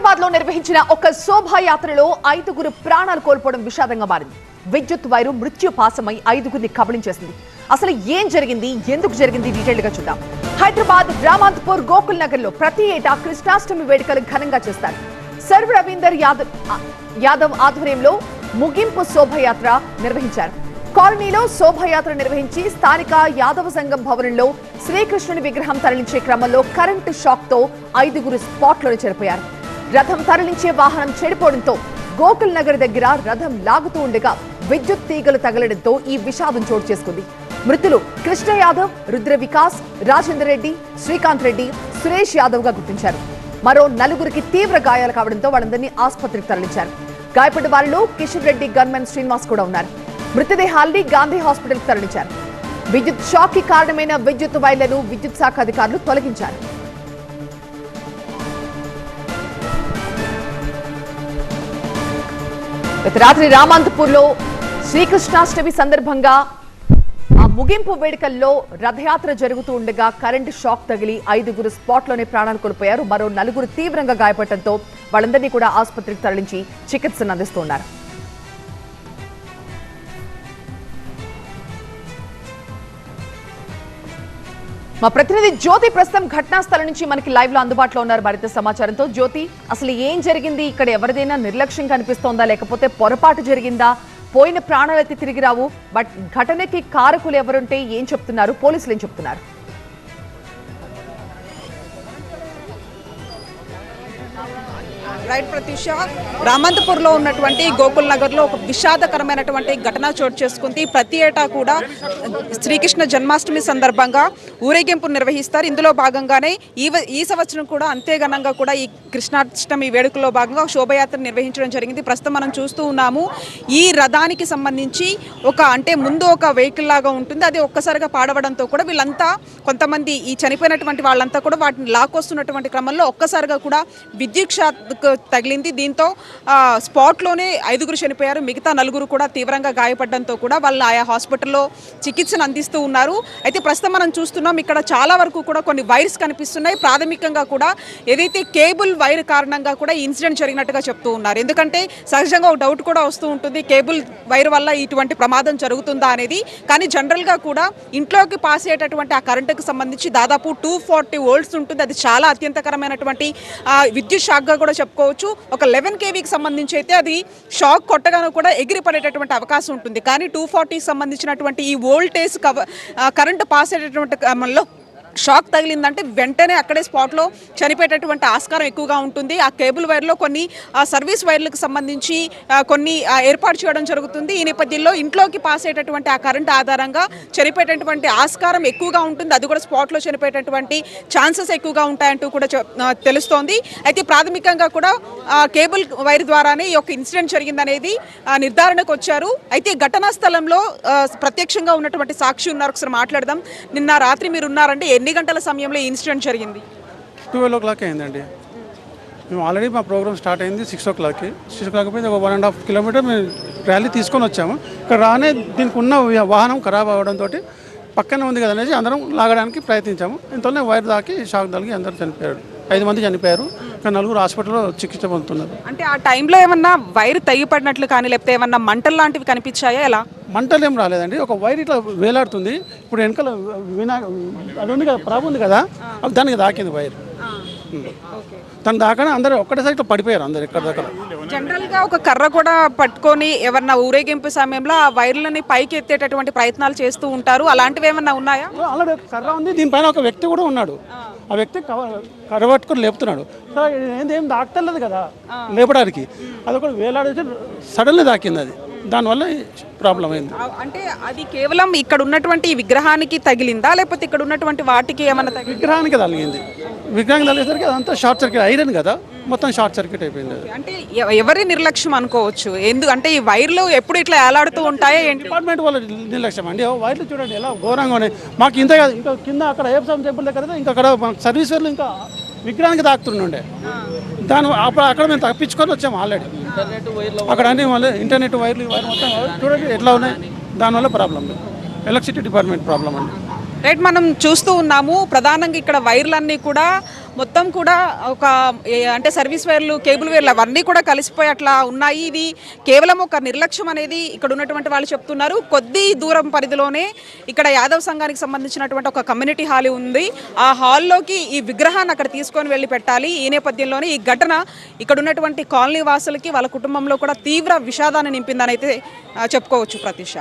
హైదరాబాద్లో నిర్వహించిన ఒక శోభాయాత్రలో ఐదుగురు ప్రాణాలు కోల్పోవడం విషాదంగా మారింది. విద్యుత్ వైరు మృత్యు పాసమై ఐదుగురిని కబళించేసింది అసలు ఏం జరిగింది? ఎందుకు జరిగింది? డీటెయిల్గా చూద్దాం. హైదరాబాద్ రామాంతపూర్ గోకుల్ నగర్లో ప్రతి ఏటా కృష్ణాష్టమి వేడుకలు ఘనంగా చేస్తారు. సర్వ రవీందర్ యాదవ్ యాదవ్ ఆధ్వర్యంలో ముగింపు శోభయాత్ర నిర్వహించారు. కాలనీలో శోభయాత్ర నిర్వహించి స్థానిక యాదవ సంఘం భవనంలో శ్రీకృష్ణుని విగ్రహం తరలించే క్రమంలో కరెంటు షాక్తో ఐదుగురు స్పాట్లోనే చనిపోయారు రథం తరలించే వాహనం చెడిపోవడంతో గోకుల్ నగర్ దగ్గర రథం లాగుతూ ఉండగా విద్యుత్ తీగలు తగలడంతో ఈ విషాదం చోటు చేసుకుంది. మృతులు కృష్ణ యాదవ్ రుద్ర వికాస్ రాజేందర్ రెడ్డి శ్రీకాంత్ రెడ్డి సురేష్ యాదవ్గా గుర్తించారు. మరో నలుగురికి తీవ్ర గాయాలు కావడంతో వాళ్ళందరినీ ఆసుపత్రికి తరలించారు. గాయపడ్డ వారిలో కిషన్ రెడ్డి గన్మెన్ శ్రీనివాస్ కూడా ఉన్నారు. మృతదేహాల్ని గాంధీ హాస్పిటల్ తరలించారు. విద్యుత్ షాక్కి కారణమైన విద్యుత్ వైర్లను విద్యుత్ శాఖ అధికారులు తొలగించారు. గత రాత్రి రామాంతపూర్లో శ్రీకృష్ణాష్టమి సందర్భంగా ఆ ముగింపు వేడుకల్లో రథయాత్ర జరుగుతూ ఉండగా కరెంటు షాక్ తగిలి ఐదుగురు స్పాట్లోనే ప్రాణాలు కోల్పోయారు. మరో నలుగురు తీవ్రంగా గాయపడటంతో వాళ్ళందరినీ కూడా ఆసుపత్రికి తరలించి చికిత్సను అందిస్తున్నారు మా ప్రతినిధి జ్యోతి ప్రస్తుతం ఘటనా స్థలం నుంచి మనకి లైవ్లో అందుబాటులో ఉన్నారు మరింత సమాచారంతో. జ్యోతి అసలు ఏం జరిగింది? ఇక్కడ ఎవరిదైనా నిర్లక్ష్యం కనిపిస్తోందా? లేకపోతే పొరపాటు జరిగిందా? పోయిన ప్రాణాలైతే తిరిగి రావు. బట్ ఘటనకి కారకులు ఎవరుంటే ఏం చెప్తున్నారు? పోలీసులు ఏం చెప్తున్నారు? రైట్ ప్రత్యూష రామంతపూర్లో ఉన్నటువంటి గోకుల్ నగర్లో ఒక విషాదకరమైనటువంటి ఘటన చోటు చేసుకుంది. ప్రతి ఏటా కూడా శ్రీకృష్ణ జన్మాష్టమి సందర్భంగా ఊరేగింపు నిర్వహిస్తారు. ఇందులో భాగంగానే ఈ ఈ సంవత్సరం కూడా అంతే ఘనంగా కూడా ఈ కృష్ణాష్టమి వేడుకలో భాగంగా శోభయాత్ర నిర్వహించడం జరిగింది. ప్రస్తుతం మనం చూస్తూ ఉన్నాము. ఈ రథానికి సంబంధించి ఒక అంటే ముందు ఒక వెహికల్ లాగా ఉంటుంది. అది ఒక్కసారిగా పాడవడంతో కూడా వీళ్ళంతా కొంతమంది ఈ చనిపోయినటువంటి వాళ్ళంతా కూడా వాటిని లాక్కొస్తున్నటువంటి క్రమంలో ఒక్కసారిగా కూడా విద్యుత్ షాక్ తగిలింది. దీంతో స్పాట్లోనే ఐదుగురు చనిపోయారు. మిగతా నలుగురు కూడా తీవ్రంగా గాయపడడంతో కూడా వాళ్ళు ఆయా హాస్పిటల్లో చికిత్సను అందిస్తూ ఉన్నారు. అయితే ప్రస్తుతం మనం చూస్తున్నాం ఇక్కడ చాలా వరకు కూడా కొన్ని వైర్స్ కనిపిస్తున్నాయి. ప్రాథమికంగా కూడా ఏదైతే కేబుల్ వైర్ కారణంగా కూడా ఇన్సిడెంట్ జరిగినట్టుగా చెప్తూ ఉన్నారు. ఎందుకంటే సహజంగా ఒక డౌట్ కూడా వస్తూ ఉంటుంది కేబుల్ వైర్ వల్ల ఇటువంటి ప్రమాదం జరుగుతుందా అనేది. కానీ జనరల్గా కూడా ఇంట్లోకి పాస్ అయ్యేటటువంటి ఆ కరెంటుకు సంబంధించి దాదాపు టూ ఫార్టీ వోల్ట్స్ ఉంటుంది. అది చాలా అత్యంతకరమైనటువంటి విద్యుత్ షాక్గా కూడా చెప్పుకోవచ్చు. ఒక లెవెన్ కేవీకి సంబంధించి అయితే అది షాక్ కొట్టగానో కూడా ఎగిరి పడేటటువంటి అవకాశం ఉంటుంది. కానీ టూ ఫార్టీకి సంబంధించినటువంటి ఈ వోల్టేజ్ కవ కరెంటు పాస్ అయ్యేటటువంటి క్రమంలో షాక్ తగిలిందంటే వెంటనే అక్కడే స్పాట్లో చనిపోయేటటువంటి ఆస్కారం ఎక్కువగా ఉంటుంది. ఆ కేబుల్ వైర్లో కొన్ని ఆ, సర్వీస్ వైర్లకు సంబంధించి కొన్ని ఏర్పాటు చేయడం జరుగుతుంది. ఈ నేపథ్యంలో ఇంట్లోకి పాస్ అయ్యేటటువంటి ఆ కరెంట్ ఆధారంగా చనిపోయేటటువంటి ఆస్కారం ఎక్కువగా ఉంటుంది. అది కూడా స్పాట్లో చనిపోయేటటువంటి ఛాన్సెస్ ఎక్కువగా ఉంటాయంటూ కూడా తెలుస్తోంది. అయితే ప్రాథమికంగా కూడా కేబుల్ వైర్ ద్వారానే ఈ యొక్క ఇన్సిడెంట్ జరిగిందనేది నిర్ధారణకు వచ్చారు. అయితే ఘటనా స్థలంలో ప్రత్యక్షంగా ఉన్నటువంటి సాక్షి ఉన్నారు. ఒకసారి మాట్లాడదాం. నిన్న రాత్రి మీరు ఉన్నారంటే ఎన్ని గంటల సమయంలో ఈ ఇన్సిడెంట్ జరిగింది? ట్వెల్వ్ ఓ క్లాక్ అయిందండి. మేము ఆల్రెడీ మా ప్రోగ్రామ్ స్టార్ట్ అయింది సిక్స్ ఓ క్లాక్కి. సిక్స్ ఓ క్లాక్ పోయింది ఒక వన్ అండ్ హాఫ్ కిలోమీటర్ మేము ర్యాలీ తీసుకొని వచ్చాము. ఇక్కడ రానే దీనికి ఉన్న వాహనం ఖరాబ్ అవ్వడంతో పక్కనే ఉంది కదా అనేసి అందరం లాగడానికి ప్రయత్నించాము. ఇంతలోనే వైర్ దాకి షాక్ తగిలి అందరూ చనిపోయాడు ఐదు మంది చనిపోయారు. ఇంకా నలుగురు హాస్పిటల్లో చికిత్స పొందుతున్నారు. అంటే ఆ టైంలో ఏమన్నా వైర్ తెగిపడినట్లు కానీ లేకపోతే ఏమన్నా మంటలు లాంటివి కనిపించాయా? ఎలా? మంటలు ఏం రాలేదండి. ఒక వైర్ ఇట్లా వేలాడుతుంది. ఇప్పుడు వెనకాల వినా అది ఉంది కదా ప్రాబ్ ఉంది కదా? దానికి దాకింది వైర్. తను దాకానే అందరూ ఒక్కటేసారి ఇట్లా పడిపోయారు అందరు ఎక్కడ దగ్గర జనరల్గా ఒక కర్ర కూడా పట్టుకొని ఎవరన్నా ఊరేగింపు సమయంలో ఆ వైర్లని పైకి ఎత్తేటటువంటి ప్రయత్నాలు చేస్తూ ఉంటారు. అలాంటివి ఏమన్నా ఉన్నాయా? ఒక కర్ర ఉంది. దీనిపైన ఒక వ్యక్తి కూడా ఉన్నాడు. ఆ వ్యక్తి పట్టుకొని లేపుతున్నాడు. ఏం దాక్తలేదు కదా లేపడానికి. అది ఒక వేలాడేసి సడన్లీ దాకింది అది. దానివల్ల ప్రాబ్లం అయింది. అంటే అది కేవలం ఇక్కడ ఉన్నటువంటి విగ్రహానికి తగిలిందా? లేకపోతే ఇక్కడ ఉన్నటువంటి వాటికి ఏమన్నా తగిలి విగ్రహానికి తగిలింది. విగ్రహానికి తగిలేసరికి అదంతా షార్ట్ సర్క్యూట్ ఐరన్ కదా. మొత్తం షార్ట్ సర్క్యూట్ అయిపోయింది. అంటే ఎవ- ఎవరి నిర్లక్ష్యం అనుకోవచ్చు? ఎందు అంటే ఈ వైర్లు ఎప్పుడు ఇట్లా ఏలాడుతూ ఉంటాయా ఏంటి? డిపార్ట్మెంట్ వాళ్ళ నిర్లక్ష్యం. అండి ఓ వైర్లు చూడండి ఎలా ఘోరంగా ఉన్నాయి. మాకు ఇంత కాదు ఇంకా కింద అక్కడ ఏప్సాం టెంపుల్ దగ్గర ఇంకా అక్కడ సర్వీస్ వైర్లు ఇంకా విగ్రహానికి తాకుతుండే దాని అప్పుడు అక్కడ మేము తప్పించుకొని వచ్చాము ఆల్రెడీ. అక్కడ అన్ని మళ్ళీ ఇంటర్నెట్ వైర్లు వైర్ మొత్తం చూడండి ఎట్లా ఉన్నాయి. దానివల్ల ప్రాబ్లం ఎలక్ట్రిసిటీ డిపార్ట్మెంట్ ప్రాబ్లం అండి. రైట్ మనం చూస్తూ ఉన్నాము. ప్రధానంగా ఇక్కడ వైర్లన్నీ కూడా మొత్తం కూడా ఒక అంటే సర్వీస్ వైర్లు కేబుల్ వైర్లు అవన్నీ కూడా కలిసిపోయి అట్లా ఉన్నాయి. ఇది కేవలం ఒక నిర్లక్ష్యం అనేది ఇక్కడ ఉన్నటువంటి వాళ్ళు చెప్తున్నారు. కొద్ది దూరం పరిధిలోనే ఇక్కడ యాదవ్ సంఘానికి సంబంధించినటువంటి ఒక కమ్యూనిటీ హాల్ ఉంది. ఆ హాల్లోకి ఈ విగ్రహాన్ని అక్కడ తీసుకొని వెళ్ళి పెట్టాలి. ఈ నేపథ్యంలోనే ఈ ఘటన ఇక్కడ ఉన్నటువంటి కాలనీ వాసులకి వాళ్ళ కుటుంబంలో కూడా తీవ్ర విషాదాన్ని నింపిందని అయితే చెప్పుకోవచ్చు ప్రతిష.